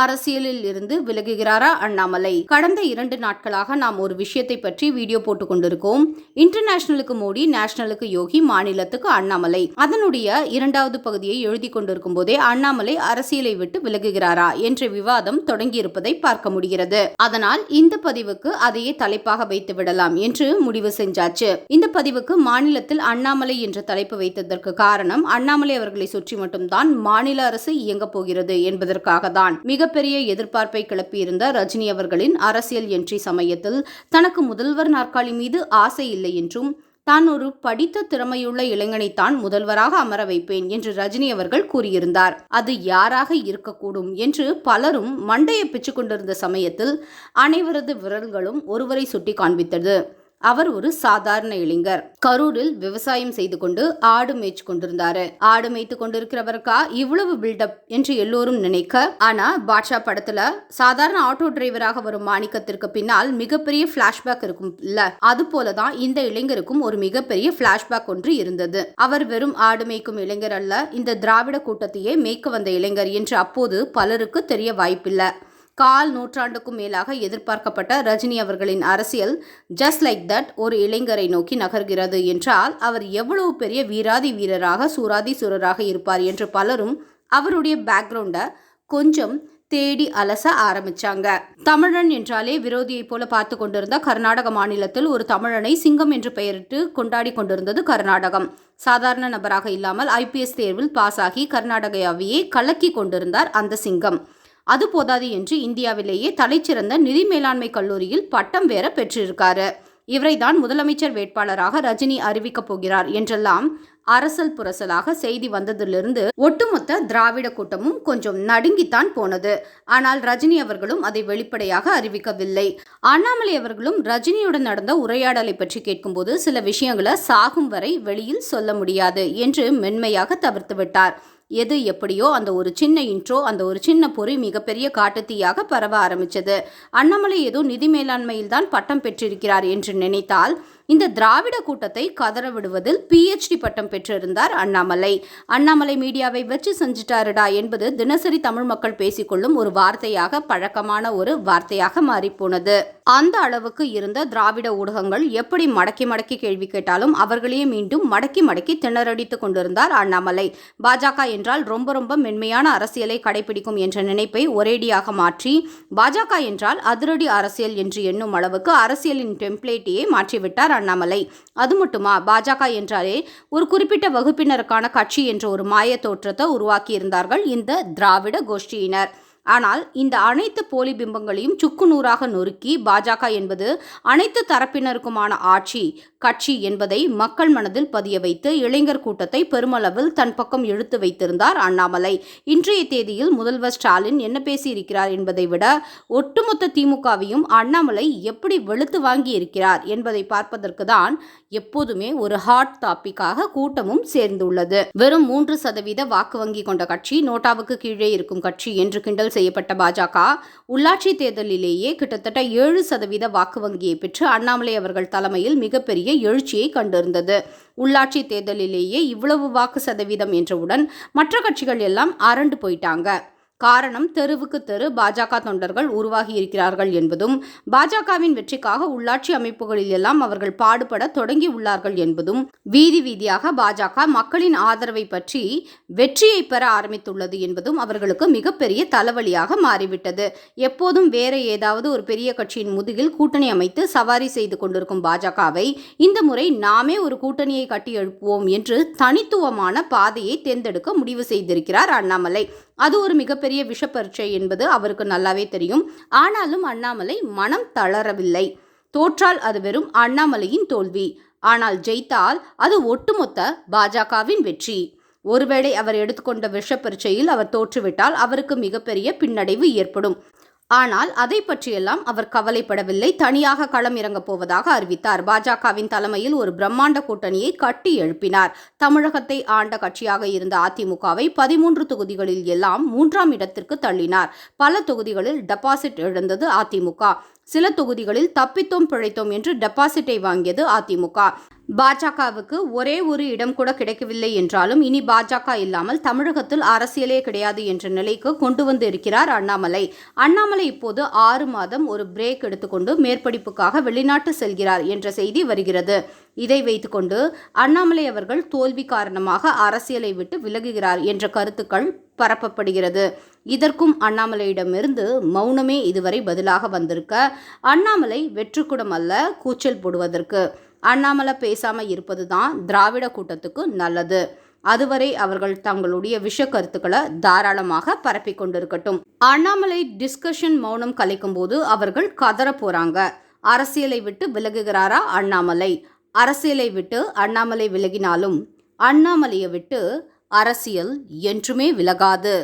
அரசியலில் இருந்து விலகுகிறாரா அண்ணாமலை? கடந்த இரண்டு நாட்களாக நாம் ஒரு விஷயத்தை பற்றி வீடியோ போட்டுக் கொண்டிருக்கோம். இன்டர்நேஷனலுக்கு மோடி நேஷனலுக்கு யோகி மாநிலத்துக்கு அண்ணாமலை. அதனுடைய இரண்டாவது பகுதியை எழுதி கொண்டிருக்கும் போதே அண்ணாமலை அரசியலை விட்டு விலகுகிறாரா என்ற விவாதம் தொடங்கியிருப்பதை பார்க்க முடிகிறது. அதனால் இந்த பதிவுக்கு அதையே தலைப்பாக வைத்து விடலாம் என்று முடிவு செஞ்சாச்சு. இந்த பதிவுக்கு மாநிலத்தில் அண்ணாமலை என்ற தலைப்பு வைத்ததற்கு காரணம் அண்ணாமலை அவர்களை சுற்றி மட்டும்தான் மாநில அரசு இயங்கப் போகிறது என்பதற்காக தான் மிக மிகப்பெரிய எதிர்பார்ப்பை கிளப்பியிருந்த ரஜினி அவர்களின் அரசியல் என்ட்ரி சமயத்தில் தனக்கு முதல்வர் நாற்காலி மீது ஆசை இல்லை என்றும் தான் ஒரு படித்த திறமையுள்ள இளைஞனைத்தான் முதல்வராக அமர வைப்பேன் என்று ரஜினி அவர்கள் கூறியிருந்தார். அது யாராக இருக்கக்கூடும் என்று பலரும் மண்டையை பிச்சு கொண்டிருந்த சமயத்தில் அனைவரது விரல்களும் ஒருவரை சுட்டி காண்பித்தது. அவர் ஒரு சாதாரண இளைஞர். கரூரில் விவசாயம் செய்து கொண்டு ஆடு மேய்ச்சு கொண்டிருந்தாரு. ஆடு மேய்த்து கொண்டிருக்கிறவருக்கா இவ்வளவு பில்டப் என்று எல்லோரும் நினைக்க ஆனா பாட்ஷா படத்துல சாதாரண ஆட்டோ டிரைவராக வரும் மாணிக்கத்திற்கு பின்னால் மிகப்பெரிய பிளாஷ்பேக் இருக்கும் இல்ல. அது போலதான் இந்த இளைஞருக்கும் ஒரு மிகப்பெரிய பிளாஷ்பேக் ஒன்று இருந்தது. அவர் வெறும் ஆடு மேய்க்கும் இளைஞர் அல்ல இந்த திராவிட கூட்டத்தையே மேய்க்க வந்த இளைஞர் என்று அப்போது பலருக்கு தெரிய வாய்ப்பில்லை. கால் நூற்றாண்டுக்கும் மேலாக எதிர்பார்க்கப்பட்ட ரஜினி அவர்களின் அரசியல் ஜஸ்ட் லைக் தட் ஒரு இளைஞரை நோக்கி நகர்கிறது என்றால் அவர் எவ்வளவு பெரிய வீராதி வீரராக சூராதி சூரராக இருப்பார் என்று பலரும் அவருடைய பேக்ரவுண்டை கொஞ்சம் தேடி அலச ஆரம்பிச்சாங்க. தமிழன் என்றாலே விரோதியைப் போல பார்த்து கொண்டிருந்த கர்நாடக மாநிலத்தில் ஒரு தமிழனை சிங்கம் என்று பெயரிட்டு கொண்டாடி கொண்டிருந்தது கர்நாடகம். சாதாரண நபராக இல்லாமல் ஐபிஎஸ் தேர்வில் பாஸ் ஆகி கர்நாடகாவையே கலக்கி கொண்டிருந்தார் அந்த சிங்கம். அது போதாது என்று இந்தியாவிலேயே தலைச்சிறந்த நிதி மேலாண்மை கல்லூரியில் பட்டம் வேற பெற்றிருக்காரு. இவரை தான் முதலமைச்சர் வேட்பாளராக ரஜினி அறிவிக்கப் போகிறார் என்றெல்லாம் அரசல் புரசலாக செய்தி வந்ததிலிருந்து ஒட்டுமொத்த திராவிட கூட்டமும் கொஞ்சம் நடுங்கித்தான் போனது. ஆனால் ரஜினி அவர்களும் அதை வெளிப்படையாக அறிவிக்கவில்லை. அண்ணாமலை அவர்களும் ரஜினியுடன் நடந்த உரையாடலை பற்றி கேட்கும்போது சில விஷயங்களை சாகும் வரை வெளியில் சொல்ல முடியாது என்று மென்மையாக தவிர்த்து விட்டார். எது எப்படியோ அந்த ஒரு சின்ன இன்ட்ரோ அந்த ஒரு சின்ன பொறி மிகப்பெரிய காட்டுத்தீயாக பரவ ஆரம்பித்தது அண்ணாமலை ஏதோ நிதி மேலாண்மையில் தான் பட்டம் பெற்றிருக்கிறார் என்று நினைத்தால் இந்த திராவிட கூட்டத்தை கதற விடுவதில் பிஹெச்டி பட்டம் பெற்றிருந்தார் அண்ணாமலை. அண்ணாமலை மீடியாவை வச்சு செஞ்சிட்டாருடா என்பது தினசரி தமிழ் மக்கள் பேசிக்கொள்ளும் ஒரு வார்த்தையாக பழக்கமான ஒரு வார்த்தையாக மாறிப்போனது. அந்த அளவுக்கு இருந்த திராவிட ஊடகங்கள் எப்படி மடக்கி மடக்கி கேள்வி கேட்டாலும் அவர்களையே மீண்டும் மடக்கி மடக்கி திணறடித்துக் கொண்டிருந்தார் அண்ணாமலை. பாஜக என்றால் ரொம்ப ரொம்ப மென்மையான அரசியலை கடைபிடிக்கும் என்ற நினைப்பை ஒரேடியாக மாற்றி பாஜக என்றால் அதிரடி அரசியல் என்று எண்ணும் அளவுக்கு அரசியலின் டெம்ப்ளேட்டையே மாற்றிவிட்டார் அண்ணாமலை. அது மட்டுமா? பாஜக என்றாலே ஒரு குறிப்பிட்ட வகுப்பினருக்கான கட்சி என்ற ஒரு மாய தோற்றத்தை உருவாக்கியிருந்தார்கள் இந்த திராவிட கோஷ்டியினர். ஆனால் இந்த அனைத்து போலி பிம்பங்களையும் சுக்கு நூறாக நொறுக்கி பாஜக என்பது அனைத்து தரப்பினருக்குமான ஆட்சி கட்சி என்பதை மக்கள் மனதில் பதிய வைத்து இளைஞர் கூட்டத்தை பெருமளவில் தன் பக்கம் இழுத்து வைத்திருந்தார் அண்ணாமலை. இன்றைய தேதியில் முதல்வர் ஸ்டாலின் என்ன பேசியிருக்கிறார் என்பதை விட ஒட்டுமொத்த திமுகவையும் அண்ணாமலை எப்படி வெளுத்து வாங்கி இருக்கிறார் என்பதை பார்ப்பதற்கு தான் எப்போதுமே ஒரு ஹாட் டாபிக்காக கூட்டமும் சேர்ந்துள்ளது. வெறும் மூன்று சதவீத வாக்கு வங்கி கொண்ட கட்சி நோட்டாவுக்கு கீழே இருக்கும் கட்சி என்று கிண்டல் செய்யப்பட்ட பாஜக உள்ளாட்சி தேர்தலிலேயே கிட்டத்தட்ட ஏழு சதவீத வாக்கு வங்கியை பெற்று அண்ணாமலை அவர்கள் தலைமையில் மிகப்பெரிய எழுச்சியை கண்டிருந்தது. உள்ளாட்சி தேர்தலிலேயே இவ்வளவு வாக்கு சதவீதம் என்றவுடன் மற்ற கட்சிகள் எல்லாம் அரண்டு போயிட்டாங்க. காரணம் தெருவுக்கு தெரு பாஜக தொண்டர்கள் உருவாகி இருக்கிறார்கள் என்பதும் பாஜகவின் வெற்றிக்காக உள்ளாட்சி அமைப்புகளில் எல்லாம் அவர்கள் பாடுபட தொடங்கி உள்ளார்கள் என்பதும் வீதி வீதியாக பாஜக மக்களின் ஆதரவை பற்றி வெற்றியை பெற ஆரம்பித்துள்ளது என்பதும் அவர்களுக்கு மிகப்பெரிய தலைவலியாக மாறிவிட்டது. எப்போதும் வேற ஏதாவது ஒரு பெரிய கட்சியின் முதுகில் கூட்டணி அமைத்து சவாரி செய்து கொண்டிருக்கும் பாஜகவை இந்த முறை நாமே ஒரு கூட்டணியை கட்டி எழுப்புவோம் என்று தனித்துவமான பாதையை தேர்ந்தெடுக்க முடிவு செய்திருக்கிறார் அண்ணாமலை. அது ஒரு மிகப்பெரிய விஷப்பரீட்சை என்பது அவருக்கு நல்லாவே தெரியும். ஆனாலும் அண்ணாமலை மனம் தளரவில்லை. தோற்றால் அது வெறும் அண்ணாமலையின் தோல்வி. ஆனால் ஜெயித்தால் அது ஒட்டுமொத்த பாஜகவின் வெற்றி. ஒருவேளை அவர் எடுத்துக்கொண்ட விஷப்பரீட்சையில் அவர் தோற்றுவிட்டால் அவருக்கு மிகப்பெரிய பின்னடைவு ஏற்படும். ஆனால் அதை பற்றியெல்லாம் அவர் கவலைப்படவில்லை. தனியாக களம் இறங்கப் போவதாக அறிவித்தார். பாஜகவின் தலைமையில் ஒரு பிரம்மாண்ட கூட்டணியை கட்டி எழுப்பினார். தமிழகத்தை ஆண்ட கட்சியாக இருந்த அதிமுகவை பதிமூன்று தொகுதிகளில் எல்லாம் மூன்றாம் இடத்திற்கு தள்ளினார். பல தொகுதிகளில் டெபாசிட் இழந்தது அதிமுக. சில தொகுதிகளில் தப்பித்தோம் பிழைத்தோம் என்று டெபாசிட்டை வாங்கியது அதிமுக. பாஜகவுக்கு ஒரே ஒரு இடம் கூட கிடைக்கவில்லை என்றாலும் இனி பாஜக இல்லாமல் தமிழகத்தில் அரசியலே கிடையாது என்ற நிலைக்கு கொண்டு வந்து இருக்கிறார் அண்ணாமலை. அண்ணாமலை இப்போது ஆறு மாதம் ஒரு பிரேக் எடுத்துக்கொண்டு மேற்படிப்புக்காக வெளிநாட்டு செல்கிறார் என்ற செய்தி வருகிறது. இதை வைத்துக்கொண்டு அண்ணாமலை அவர்கள் தோல்வி காரணமாக அரசியலை விட்டு விலகுகிறார் என்ற கருத்துக்கள் பரப்பப்படுகிறது. இதற்கும் அண்ணாமலையிடமிருந்து மௌனமே இதுவரை பதிலாக வந்திருக்க அண்ணாமலை வெற்றுக்குடம் அல்ல கூச்சல் போடுவதற்கு. அண்ணாமலை பேசாம இருப்பதுதான் திராவிட கூட்டத்துக்கு நல்லது. அதுவரை அவர்கள் தங்களுடைய விஷ கருத்துக்களை தாராளமாக பரப்பி கொண்டிருக்கட்டும். அண்ணாமலை டிஸ்கஷன் மௌனம் கலைக்கும் போது அவர்கள் கதற போறாங்க. அரசியலை விட்டு விலகுகிறாரா அண்ணாமலை? அரசியலை விட்டு அண்ணாமலை விலகினாலும் அண்ணாமலையை விட்டு அரசியல் என்றுமே விலகாது.